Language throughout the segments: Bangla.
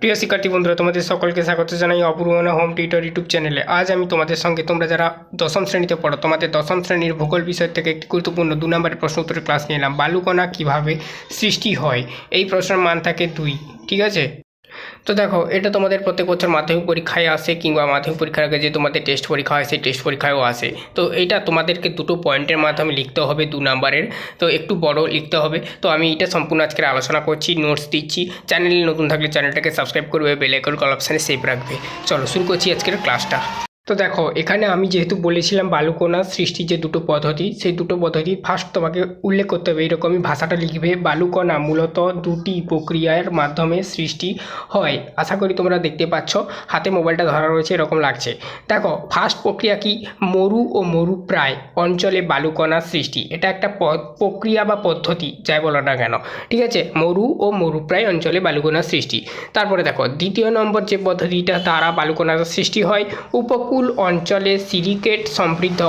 প্রিয় শিক্ষার্থী বন্ধুরা, তোমাদের সকলকে স্বাগত জানাই অপূর্বনা হোম টিউটর ইউটিউব চ্যানেলে। আজ আমি তোমাদের সঙ্গে তোমরা যারা দশম শ্রেণীতে পড়ো, তোমাদের দশম শ্রেণির ভূগোল বিষয় থেকে একটি গুরুত্বপূর্ণ দু নম্বরের প্রশ্ন উত্তরের ক্লাস নিলাম বালুকণা কীভাবে সৃষ্টি হয়? এই প্রশ্নের মান থাকে দুই, ঠিক আছে? তো দেখো, এটা তোমাদের প্রত্যেক বছর মাধ্যমিক পরীক্ষায় আসে কিংবা মাধ্যমিক পরীক্ষার আগে যে তোমাদের টেস্ট পরীক্ষা হয়, সেই টেস্ট পরীক্ষায়ও আসে। তো এটা তোমাদেরকে দুটো পয়েন্টের মাধ্যমে লিখতে হবে, দু নাম্বারের তো একটু বড় লিখতে হবে। তো আমি এটা সম্পূর্ণ আজকের আলোচনা করছি নোটস দিচ্ছি। চ্যানেলে নতুন থাকলে চ্যানেলটাকে সাবস্ক্রাইব করবে বেল আইকন কল অপশানে সেভ রাখবে। চলো, শুরু করছি আজকের ক্লাসটা তো দেখো, এখানে আমি যেহেতু বলেছিলাম বালুকণা সৃষ্টির যে দুটো পদ্ধতি, সেই দুটো পদ্ধতি ফার্স্ট তোমাকে উল্লেখ করতে হবে। এরকমই ভাষাটা লিখবে বালুকণা মূলত দুটি প্রক্রিয়ার মাধ্যমে সৃষ্টি হয়। আশা করি তোমরা দেখতে পাচ্ছ, হাতে মোবাইলটা ধরা রয়েছে, এরকম লাগছে। দেখো ফার্স্ট প্রক্রিয়া কি? মরু ও মরুপ্রায় অঞ্চলে বালুকণা সৃষ্টি। এটা একটা প্রক্রিয়া বা পদ্ধতি, যাই বলো না কেন। ঠিক আছে? মরু ও মরুপ্রায় অঞ্চলে বালুকণা সৃষ্টি। তারপরে দেখো, দ্বিতীয় নম্বর যে পদ্ধতিটা, দ্বারা বালুকণার সৃষ্টি হয়, উপকূল অঞ্চলে সিলিকেট সমৃদ্ধ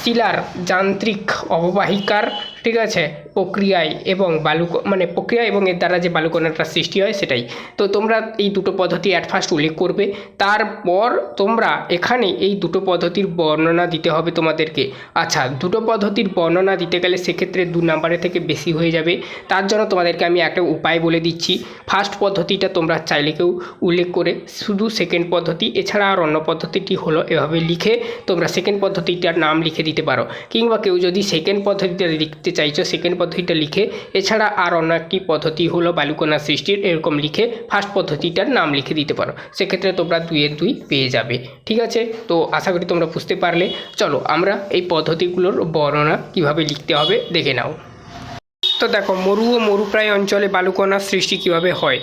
শিলার যান্ত্রিক অববাহিকার ঠিক আছে? প্রক্রিয়ায় এবং বালু মানে প্রক্রিয়া এবং এর দ্বারা যে বালুকণাটা সৃষ্টি হয় সেটাই। তো তোমরা এই দুটো পদ্ধতি অ্যাট ফার্স্ট উল্লেখ করবে। তারপর তোমরা এখানে এই দুটো পদ্ধতির বর্ণনা দিতে হবে তোমাদেরকে। আচ্ছা দুটো পদ্ধতির বর্ণনা দিতে গেলে সেক্ষেত্রে দু নাম্বারের থেকে বেশি হয়ে যাবে। তার জন্য তোমাদেরকে আমি একটা উপায় বলে দিচ্ছি। ফার্স্ট পদ্ধতিটা তোমরা চাইলে কেউ উল্লেখ করে শুধু সেকেন্ড পদ্ধতি, এছাড়া আর অন্য পদ্ধতিটি হলো এভাবে লিখে তোমরা সেকেন্ড পদ্ধতিটার নাম লিখে দিতে পারো। কিংবা কেউ যদি সেকেন্ড পদ্ধতিটা লিখতে চাইছো সেকেন্ড পদ্ধতিটা লিখে, এছাড়া আর অন্য একটি পদ্ধতি হলো বালুকণা সৃষ্টির, এরকম লিখে ফার্স্ট পদ্ধতিটার নাম লিখে দিতে পারো। সেক্ষেত্রে তোমরা দুইয়ের দুই পেয়ে যাবে, ঠিক আছে? তো আশা করি তোমরা বুঝতে পারলে। চলো আমরা এই পদ্ধতিগুলোর বর্ণনা কীভাবে লিখতে হবে, দেখে নাও। তো দেখো, মরু ও মরুপ্রায় অঞ্চলে বালুকণার সৃষ্টি কীভাবে হয়?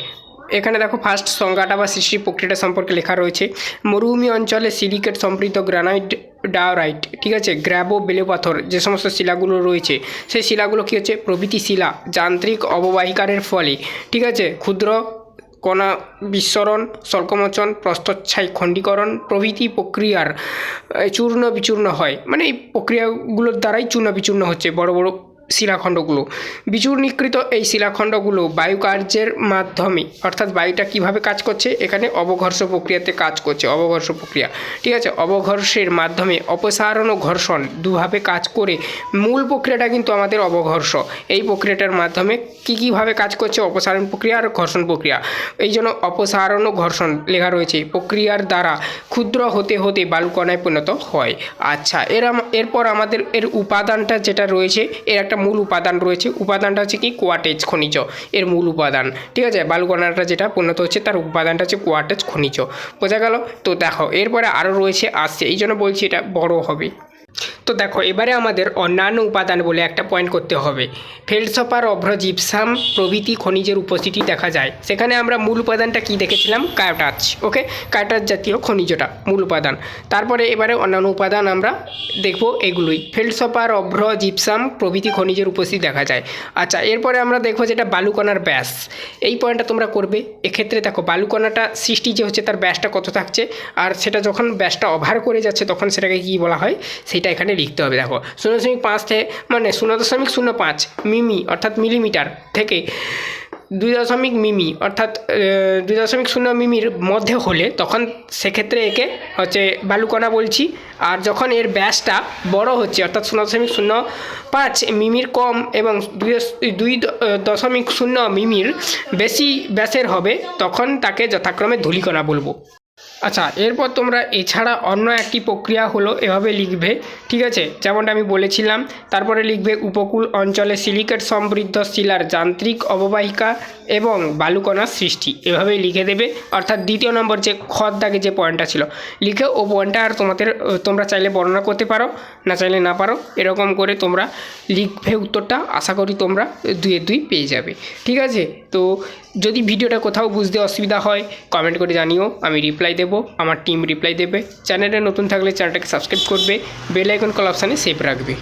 এখানে দেখো ফার্স্ট সংজ্ঞাটা বা সৃষ্টি প্রক্রিয়াটা সম্পর্কে লেখা রয়েছে। মরুভূমি অঞ্চলে সিলিকেট সমৃদ্ধ গ্রানাইট ডাওরাইট ঠিক আছে? গ্র্যাবো বেলে পাথর যে সমস্ত শিলাগুলো রয়েছে, সেই শিলাগুলো কী হচ্ছে? প্রভৃতি শিলা, যান্ত্রিক অববাহিকারের ফলে, ঠিক আছে? ক্ষুদ্র কণা বিস্মরণ স্বল্পমোচন প্রস্তচ্ছাই খণ্ডীকরণ, প্রভৃতি প্রক্রিয়ার চূর্ণ বিচূর্ণ হয়। মানে এই প্রক্রিয়াগুলোর দ্বারাই চূর্ণ বিচূর্ণ হচ্ছে, বড় বড় শিলাখণ্ডগুলো। বিচূর্ণীকৃত এই শিলাখণ্ডগুলো বায়ু কার্যের মাধ্যমে, অর্থাৎ বায়ুটা কীভাবে কাজ করছে? এখানে অবঘর্ষ প্রক্রিয়াতে কাজ করছে, অবঘর্ষ প্রক্রিয়া। ঠিক আছে? অবঘর্ষের মাধ্যমে অপসারণ ও ঘর্ষণ দুভাবে কাজ করে মূল প্রক্রিয়াটা কিন্তু আমাদের অবঘর্ষ। এই প্রক্রিয়াটার মাধ্যমে কী কীভাবে কাজ করছে? অপসারণ প্রক্রিয়া আর ঘর্ষণ প্রক্রিয়া। এই জন্য অপসারণ ও ঘর্ষণ লেখা রয়েছে, প্রক্রিয়ার দ্বারা ক্ষুদ্র হতে হতে বালুকণায় পরিণত হয়। আচ্ছা এর এরপর আমাদের এর উপাদানটা যেটা রয়েছে, এর একটা মূল উপাদান রয়েছে। উপাদানটা হচ্ছে কি কোয়াটেজ খনিজ। এর মূল উপাদান। ঠিক আছে? বালুকণাটা যেটা পরিণত হচ্ছে, তার উপাদানটা হচ্ছে কোয়াটেজ খনিজ। বোঝা গেল? তো দেখো, এরপরে আরও রয়েছে, আসছে। এই জন্য বলছি এটা বড় হবে। তো দেখো, এবারে আমাদের অন্যান্য উপাদান বলে একটা পয়েন্ট করতে হবে। ফেলসপার অভ্র জিপসাম প্রভৃতি খনিজের উপস্থিতি দেখা যায়। সেখানে আমরা মূল উপাদানটা কি দেখেছিলাম? কায়োটাচ ওকে কায়োটাচ জাতীয় খনিজটা, মূল উপাদান। তারপরে এবারে অন্যান্য উপাদান আমরা দেখব এগুলোই। ফেলসপার অভ্র জিপসাম প্রভৃতি খনিজের উপস্থিতি দেখা যায়। আচ্ছা এরপরে আমরা দেখব যেটা বালুকণার ব্যাস। এই পয়েন্টটা তোমরা করবে। এক্ষেত্রে দেখো, বালুকণাটা সৃষ্টি যে হচ্ছে তার ব্যাসটা কত থাকছে, আর সেটা যখন ব্যাসটা ওভার করে যাচ্ছে, তখন সেটাকে কী বলা হয়? সেটা এখানে লিখতে হবে, দেখো, শূন্য দশমিক পাঁচ থেকে মানে শূন্য দশমিক শূন্য পাঁচ মিমি, অর্থাৎ মিলিমিটার থেকে দুই দশমিক মিমি, অর্থাৎ দুই দশমিক শূন্য মিমির মধ্যে হলে তখন সেক্ষেত্রে একে হচ্ছে বালুকণা বলছি। আর যখন এর ব্যাসটা বড় হচ্ছে, অর্থাৎ শূন্য দশমিক শূন্য পাঁচ মিমির কম এবং দুই দুই দশমিক শূন্য মিমির বেশি ব্যাসের হবে, তখন তাকে যথাক্রমে ধূলিকণা বলব। আচ্ছা এরপর তোমরা এছাড়া অন্য একটি প্রক্রিয়া হলো এভাবে লিখবে, ঠিক আছে? যেমনটা আমি বলেছিলাম, তারপরে লিখবে উপকূল অঞ্চলে সিলিকেট সমৃদ্ধ শিলার যান্ত্রিক অববাহিকা এবং বালুকণার সৃষ্টি। এভাবেই লিখে দেবে। অর্থাৎ দ্বিতীয় নম্বর যে খদ দাগে যে পয়েন্টটা ছিল, লিখে ও পয়েন্টটা আর তোমাদের তোমরা চাইলে বর্ণনা করতে পারো, না চাইলে না পারো, এরকম করে তোমরা লিখবে উত্তরটা, আশা করি তোমরা দুয়ে দুই পেয়ে যাবে, ঠিক আছে? তো যদি ভিডিওটা কোথাও বুঝতে অসুবিধা হয় কমেন্ট করে জানিও, আমি রিপ্লাই দেব, আমার টিম রিপ্লাই দেবে। চ্যানেলে নতুন থাকলে চ্যানেলটাকে সাবস্ক্রাইব করবে বেল আইকন কল অপশানে সেভ রাখবে।